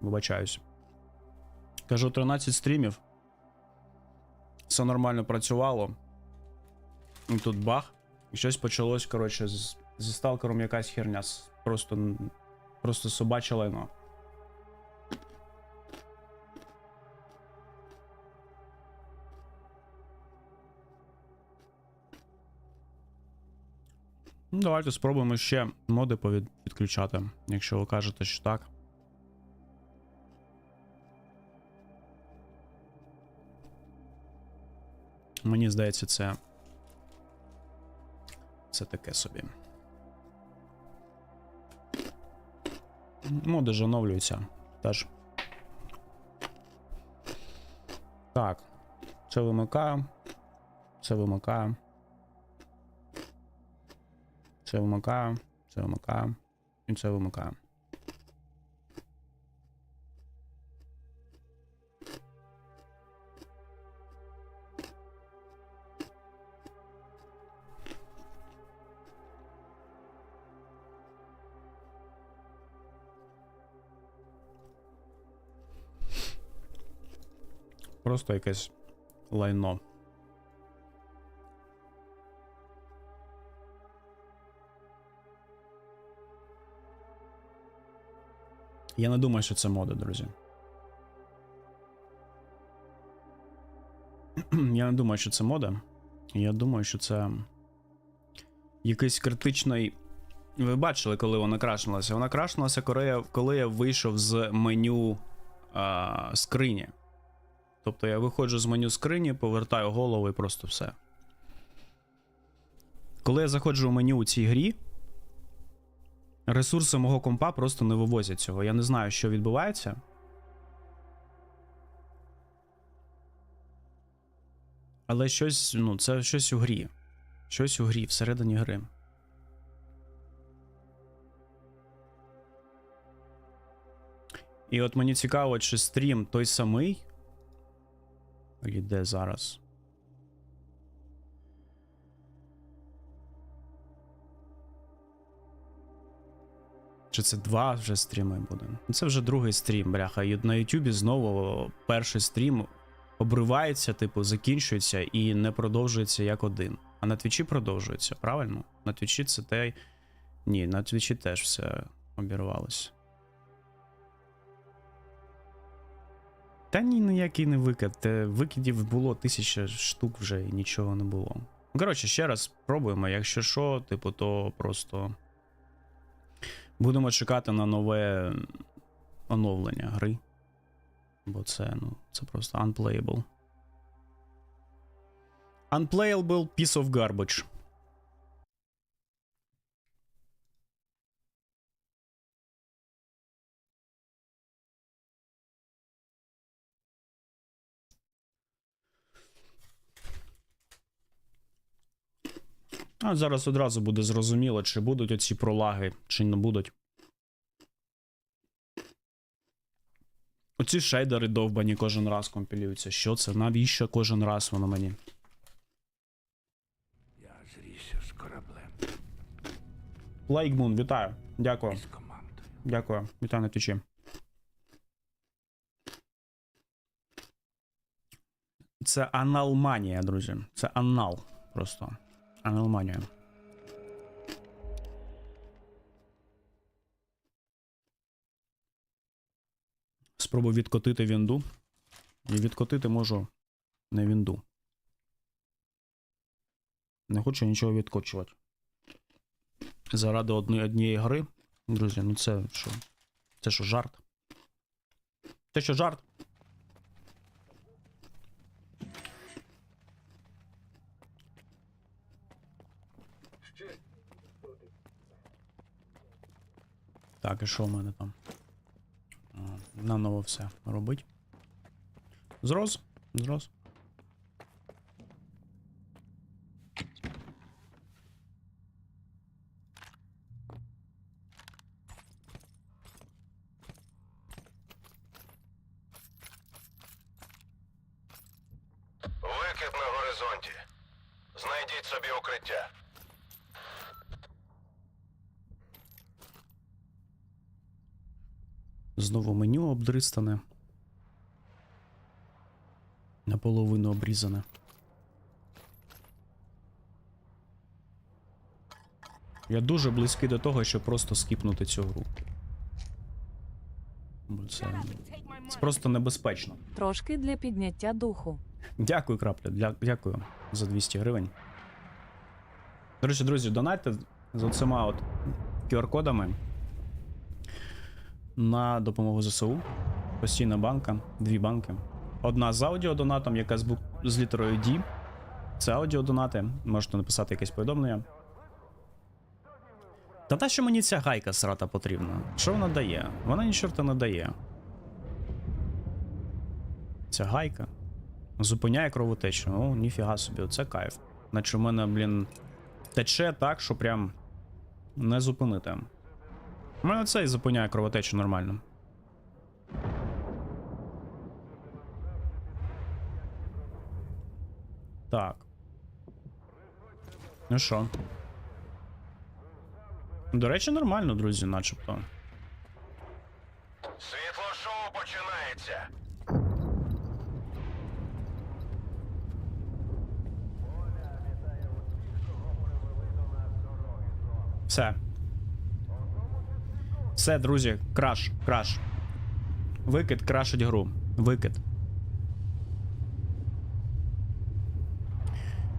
Вибачаюсь. Кажу, 13 стрімів. Все нормально працювало. І тут бах. І щось почалось, коротше, з, зі сталкером якась херня. Просто, просто собаче лайно. Ну, давайте спробуємо ще моди повід- підключати, якщо ви кажете, що так. Мені здається, це. Це таке собі. Моди ж оновлюються. Теж. Так. Це вимикаю. Це вимикаю. Це вимикаю. Це вимикаю. І це вимикаю. Просто якесь лайно. Я не думаю, що це мода, друзі. Я не думаю, що це мода. Я думаю, що це якийсь критичний. Ви бачили, коли вона крашнулася? Вона крашнулася, коли я, вийшов з меню а, скрині. Тобто я виходжу з меню скрині, повертаю голову і просто все. Коли я заходжу в меню у цій грі, ресурси мого компа просто не вивозять цього. Я не знаю, що відбувається. Але щось, ну, це щось у грі. Щось у грі, всередині гри. І от мені цікаво, чи стрім той самий. Іде зараз. Чи це два вже стріми буде? Ну, Це вже другий стрім, бляха. І на Ютубі знову перший стрім обривається, типу, закінчується і не продовжується як один. А на Твічі продовжується, правильно? На Твічі це те. Ні, на Твічі теж все обірвалося. Та ні, ніякий не викид. Е, Викидів було тисяча штук вже і нічого не було. Коротше, ще раз пробуємо. Якщо що, типу, то просто будемо чекати на нове оновлення гри. Бо це, ну, це просто unplayable. Unplayable piece of garbage. А зараз одразу буде зрозуміло, чи будуть оці пролаги, чи не будуть. Оці шейдери довбані кожен раз компілюються. Що це? Навіщо кожен раз воно мені? Я зрісся з кораблем Лайкмун, вітаю. Дякую. Дякую. Вітаю на твічі. Це аналманія, друзі. Це анал. Просто. Аналманія. Спробую відкотити вінду. І відкотити можу не вінду. Не хочу нічого відкочувати. Заради одної, однієї гри. Друзі, ну це що? Це що, жарт? Це що, жарт? Так, і що в мене там? Наново все робить. Зрос? Зрос. Викид на горизонті. Знайдіть собі укриття. Знову меню обдристане. Наполовину обрізане. Я дуже близький до того, щоб просто скіпнути цю гру. Це, це просто небезпечно. Трошки для підняття духу. Дякую, крапля. Дя- Дякую за 200 гривень. До речі, друзі, донайте з оцима от QR-кодами на допомогу ЗСУ. Постійна банка, дві банки. Одна з аудіодонатом, яка з, з літерою D. Це аудіодонати. Можете написати якесь повідомлення. Та та що мені ця гайка срата потрібна? Що вона дає? Вона ні чорта не дає. Ця гайка. Зупиняє кровотечу. О, ніфіга собі, це кайф. Наче в мене, блін, тече так, що прям не зупинити. У мене це і зупиняє кровотечу нормально. Так. Ну що? До речі, нормально, друзі, начебто. Світло шоу починається. Все. Все, друзі, краш, краш. Викид крашить гру. Викид.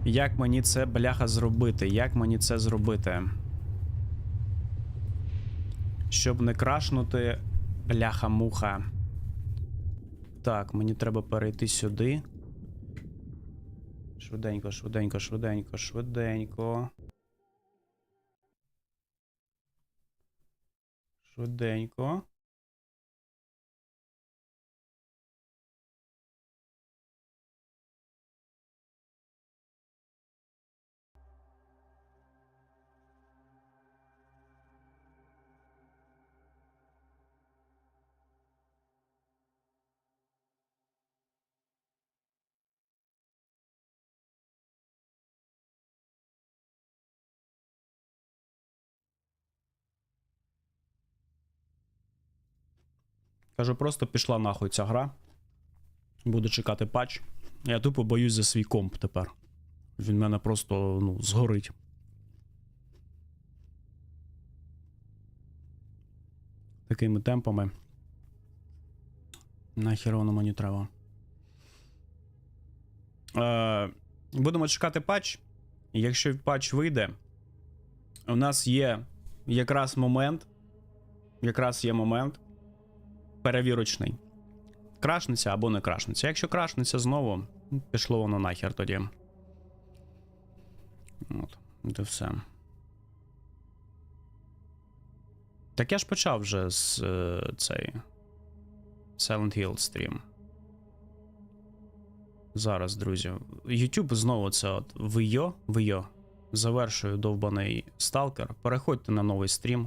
Як мені це бляха зробити? Як мені це зробити? Щоб не крашнути бляха-муха. Так, мені треба перейти сюди. Швиденько, швиденько, швиденько, швиденько. Швиденько. Кажу, просто пішла нахуй ця гра. Буду чекати патч. Я тупо боюсь за свій комп тепер. Він мене просто ну, згорить. Такими темпами. Нахер воно мені треба. Е, будемо чекати патч. Якщо патч вийде, у нас є якраз момент. Якраз є момент перевірочний. Крашнеться або не крашнеться. Якщо крашнеться знову, пішло воно нахер тоді. От, це все. Так я ж почав вже з е, цей Silent Hill стрім. Зараз, друзі. YouTube знову це от вийо, вийо. Завершую довбаний сталкер. Переходьте на новий стрім.